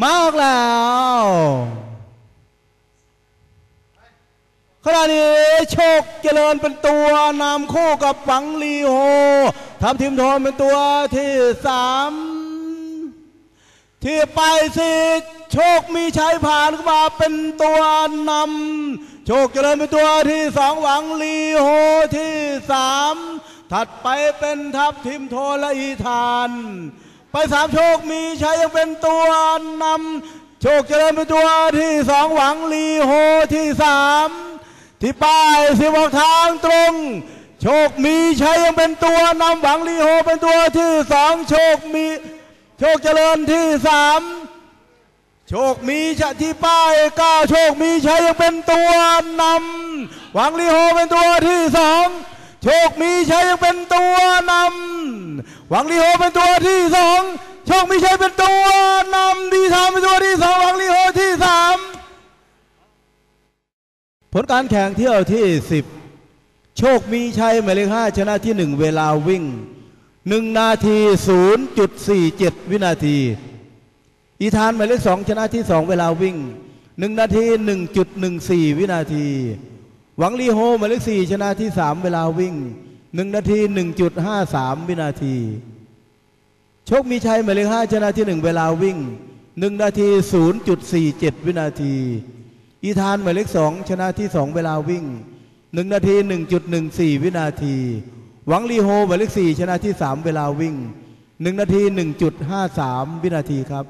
มาออกแล้วขณะนี้โชคเจริญเป็นตัวนำคู่กับฝังลีโฮทำทีมโทนเป็นตัวที่สามที่ไปสิโชคมีชัยผ่านเข้ามาเป็นตัวนำโชคเจริญเป็นตัวที่สองหวังลีโฮที่สามถัดไปเป็นทัพทีมโทนและอีธาน ไปสามโชคมีชัยยังเป็นตัวนำโชคเจริญเป็นตัวที่สองหวังลีโฮที่สามที่ป้ายสิบอกทางตรง โชคมีชัยยังเป็นตัวนำหวังลีโฮเป็นตัวที่สองโชคมีโชคเจริญที่สามโชคมีชะที่ป้ายก้าโชคมีชัยยังเป็นตัวนำหวังลีโฮเป็นตัวที่สองโชคมีชัยยังเป็นตัวนำ หวังลีโฮเป็นตัวที่สองโชคมีชัยเป็นตัวนำดีทามเป็นตัวที่สองหวังลีโฮที่สามผลการแข่งเที่ยวที่สิบโชคมีชัยหมายเลขห้าชนะที่หนึ่งเวลาวิ่งหนึ่งนาทีศูนย์จุดสี่เจ็ดวินาที อีธานหมายเลขสองชนะที่สองเวลาวิ่งหนึ่งนาทีหนึ่งจุดหนึ่งสี่วินาที หวังลีโฮหมายเลขสี่ชนะที่สามเวลาวิ่ง หนึ่งนาทีหนึ่งจุดห้าสามวินาที โชคมีชัยหมายเลขห้าชนะที่หนึ่งเวลาวิ่งหนึ่งนาทีศูนย์จุดสี่เจ็ดวินาที อีธานหมายเลขสองชนะที่สองเวลาวิ่งหนึ่งนาทีหนึ่งจุดหนึ่งสี่วินาที หวังลีโฮหมายเลขสี่ชนะที่สามเวลาวิ่งหนึ่งนาทีหนึ่งจุดห้าสามวินาทีครับ